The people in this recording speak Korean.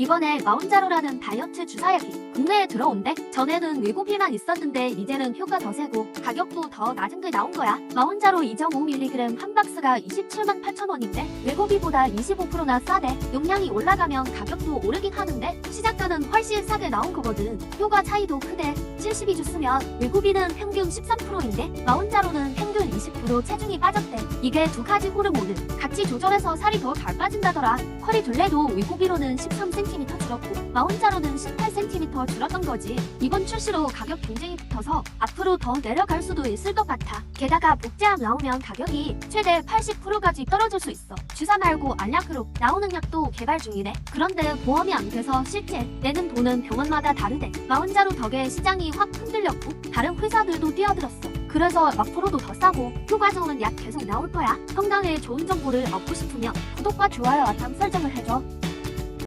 이번에 마운자로라는 다이어트 주사약이 국내에 들어온대. 전에는 외국인만 있었는데 이제는 효과 더 세고 가격도 더 낮은 게 나온 거야. 마운자로 2.5mg 한 박스가 27만 8천 원인데 외국인보다 25%나 싸대. 용량이 올라가면 가격도 오르긴 하는데 시작가는 훨씬 싸게 나온 거거든. 효과 차이도 크대. 72주 쓰면 외국인은 평균 13%인데 마운자로는 평균 20% 체중이 빠졌대. 이게 두 가지 호르몬을 같이 조절해서 살이 더 잘 빠진다더라. 허리 둘레도 외국인으로는 13cm 줄었고 마운자로는 18cm 줄었던 거지. 이번 출시로 가격 경쟁이 붙어서 앞으로 더 내려갈 수도 있을 것 같아. 게다가 복제함 나오면 가격이 최대 80%까지 떨어질 수 있어. 주사 말고 알약으로 나오는 약도 개발 중이래. 그런데 보험이 안 돼서 실제 내는 돈은 병원마다 다르대. 마운자로 덕에 시장이 확 흔들렸고 다른 회사들도 뛰어들었어. 그래서 앞으로도 더 싸고 효과 좋은 약 계속 나올 거야. 건강에 좋은 정보를 얻고 싶으면 구독과 좋아요 알람 설정을 해줘.